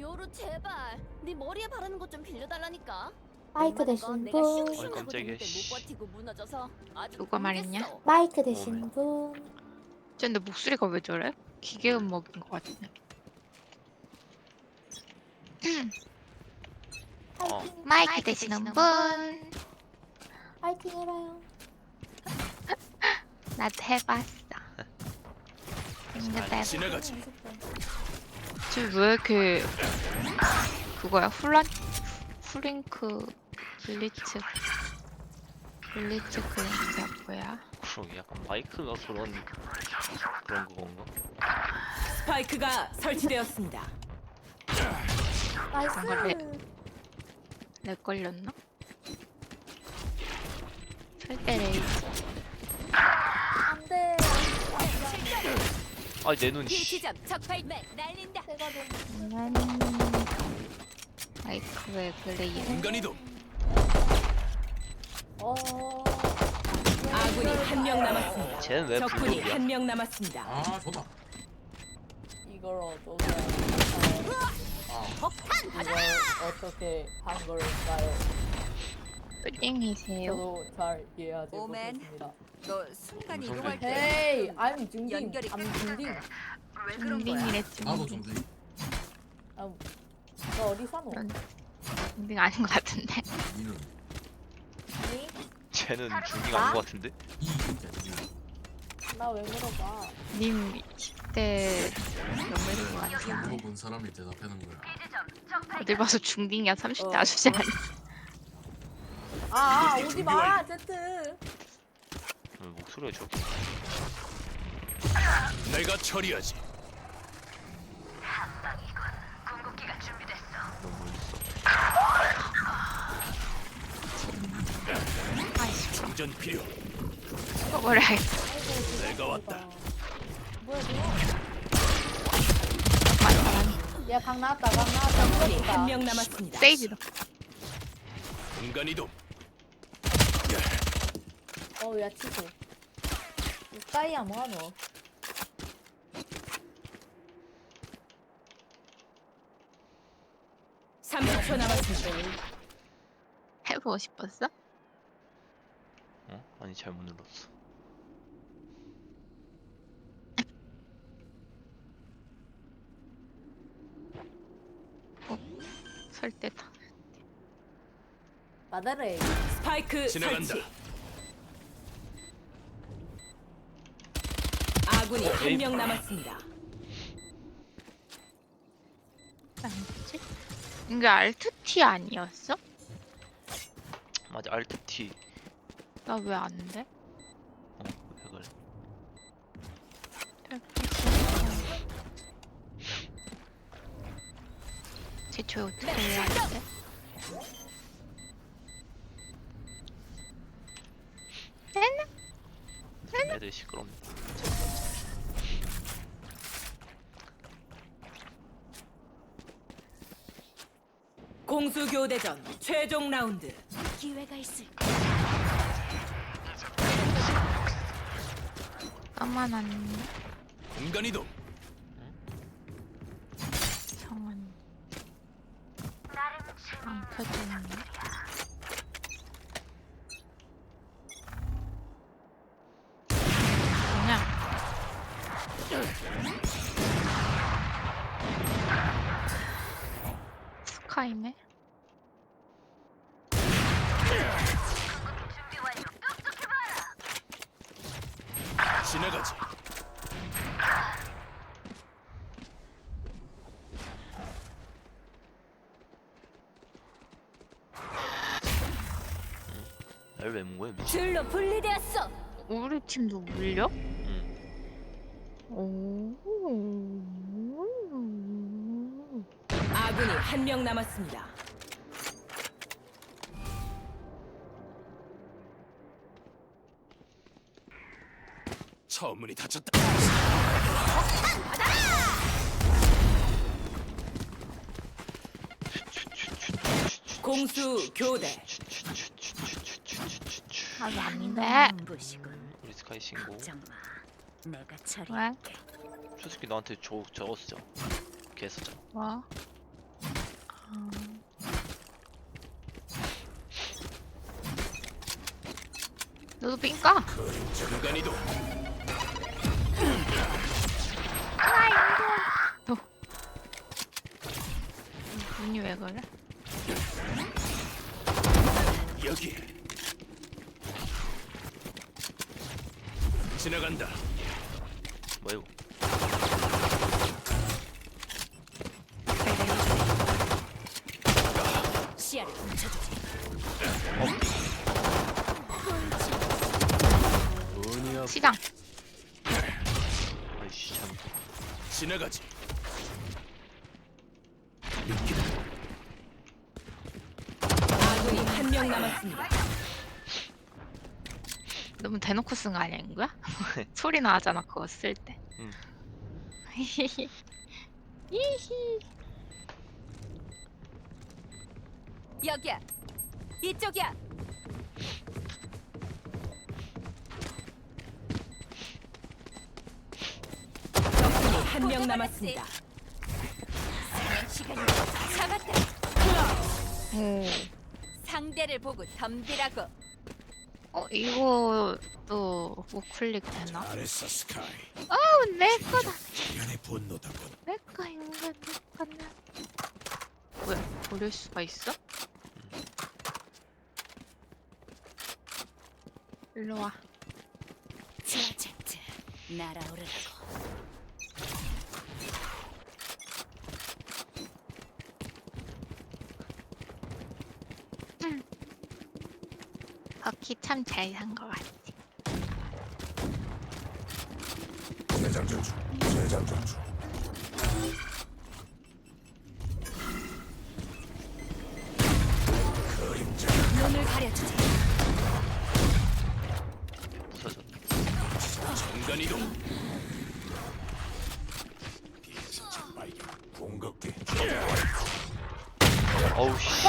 요루 제발 네 머리에 바르는 것 좀 빌려달라니까. 마이크 대신 내가 분 하고 깜짝이야, 있는데 씨. 못 버티고 무너져서 아주 누가 말했냐? 마이크 대신 분 근데 목소리가 왜 저래? 기계음 먹인 것 같은데. 어. 파이팅 마이크 되시는 분. 파이팅 해봐요 나도 해봤어. 근데 지나가지. 지금 왜 이렇게 그거야? 플란 플링크 블리츠 블리츠 클린크가 뭐야? 그러게 약간 마이크가 그런 그런 그건가? 스파이크가 설치되었습니다. 나이스 내 걸렸나? 절대 레이즈. 아 내 눈. 힐 씨. 지점 적발맨 날린다. 제가 너무 난 마이크 왜 그래 얘? 공간 이동. 어 아군이 한 명 남았습니다. 쟤는 왜 적군이 불독이야? 한 명 남았습니다. 아 좋다. 이걸 어떻게 아, 이걸 어떻게 한 걸까요? 뿌링이세요? 저도 잘 이해하지 오맨. 못했습니다. 너 순간 이동할 때 헤이, I'm 중딩, 연결이 I'm 중딩. 왜 그런 거야? 중딩이랬지. 나도 좀돼. 아, 너 어디 사노? 중딩 아닌 것 같은데. 아니, 쟤는 중딩 아닌 것 같은데? 이 진짜 니. 나왜 물어봐? 님 10대 몇몇인 것 같은데. 물어본 사람이 대답하는 거야. 어디 봐서 중딩이야 30대 어. 아저씨 아니야? 아, 아 오지 마, 제트. 왜 목소리가 저렇게 내가 처리하지. 너무 멀리서 충전 필요. 그거를 알 내가 왔다. 뭐야, 너? 말하니. 야, 강 나왔다, 강 나왔다. 한 명 남았습니다. 세이지다. 공간 이동. 어, 야, 치고. 까이야, 뭐하노? 삼 30초 남았습니다. 해보고 싶었어? 어? 아니 잘못 눌렀어. 설 때다. 마다레이. 스파이크 지나간다. 설치. 아군이 한 명 남았습니다. 뭐지? 이게 알트 T 아니었어? 맞아 알트 T. 나 왜 안 돼? 어? 왜 그래? 대체 어떻게 해야 돼? 애들 시끄럽네. 공수 교대전 최종 라운드. 기회가 있을 까만한 공간 이동. 성은 안 켜지네. 그 지나가지. 날왜 뭐야 미친. 줄로 분리되었어. 우리 팀도 물려? 응. 오. 아군이 한 명 남았습니다. 처음 문이 닫혔다. 공수 교대. 아니 아닌데. 우리 스카이 신고. 내가 처리. 왜? 솔직히 너한테 저 저거 쓰자. 걔 쓰자. 뭐? 너도 삥까? 공간 이동. 눈이 왜 그래? 여기. 지나간다. 뭐야 이거 시야를 훔쳐주지. 운이 없. 시장. 아이씨 참 지나가지. 아군이 한 명 남았습니다. 너무 대놓고 쓴 거 아니야 이거야? 소리 나잖아 그거 쓸 때. 응. 히히. 여기야. 이쪽이야. 적군이 한 명 남았습니다. 시간이 잡았다. 오. 상대를 보고 덤비라고. 어 이거도 우클릭 되나? 잘했어 스카이. 어우 내 거다. 연의 분노다 분. 내 거, 이거 내 거는. 뭐야, 버릴 수가 있어? 일로 와. 지하체트 날아오르라고. 바퀴 참잘 산 거 같지. 재장전 중. 재장전 중. 눈을 가려주지. 부서졌 공간 이동. 비행선 발견. 공격기. 어우 씨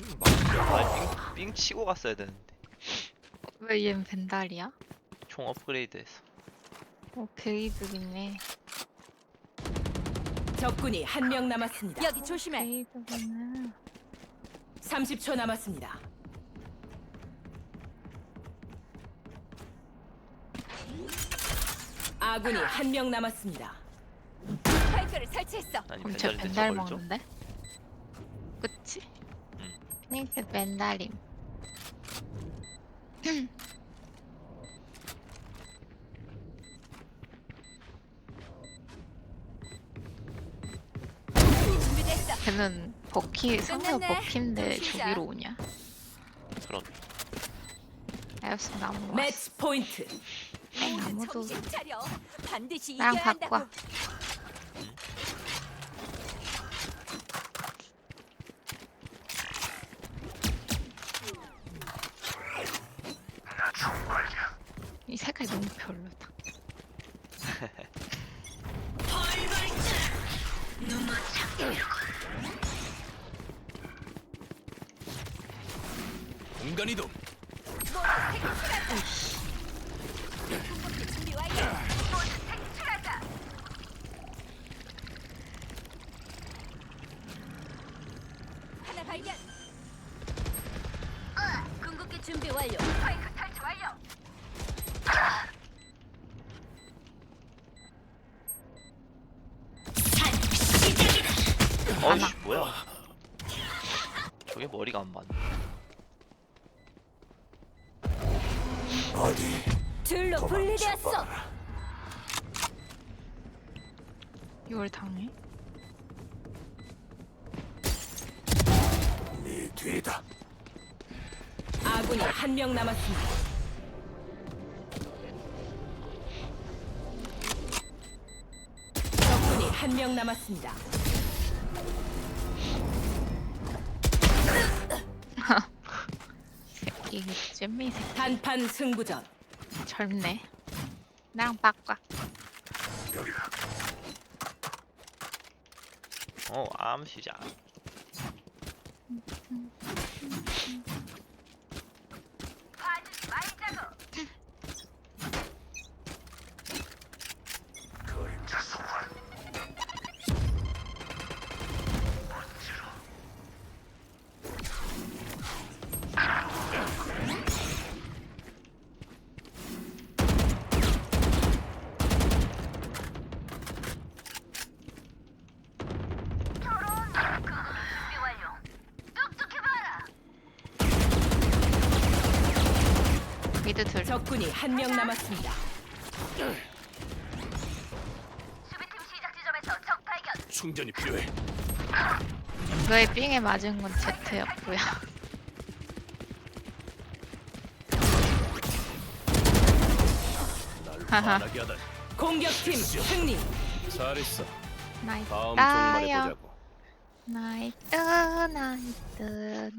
타이밍 막 삥, 삥 치고 갔어야 되는데 왜 얘는 벤달이야? 총 업그레이드해서 어, 베이드이네. 적군이 한 명 남았습니다. 여기 조심해. 베이드구나. 30초 남았습니다. 아군이 한 명 남았습니다. 스파이크를 설치했어. 아니 벤달인데 벤달 저걸 줘? 먹는데? 벤달임. 준비됐어. 걔는 버키, 끝났네. 버키인데. 저기로 오냐? 그럼 알았어, 나 아무 매치 포인트. 아무도 정신 차려. 반드시 나랑 이겨야 바꿔. 한다고. 이 색깔 너무 별로다. 공간 이동. 준비 완료. 하나 발견. 궁극기 준비 완료. 스파이크 탈취 완료. 어이씨 뭐야 저게 머리가 안 맞네 어디? 둘로 분리되었어. 이걸 당해? 네 뒤다. 아군이 한 명 남았습니다. 적군이 한 명 남았습니다. 이게 잼미 색 단판 승부전. 젊네. 나랑 바꿔. 어 암시자 미드 둘. 적군이 한 명 남았습니다. 충전이 필요해. 그의 삥에 맞은 건. 날 화나게 하다. 공격팀 승리. 잘했어. 다음 종말에. 보자고. 나이트 나이트 나이트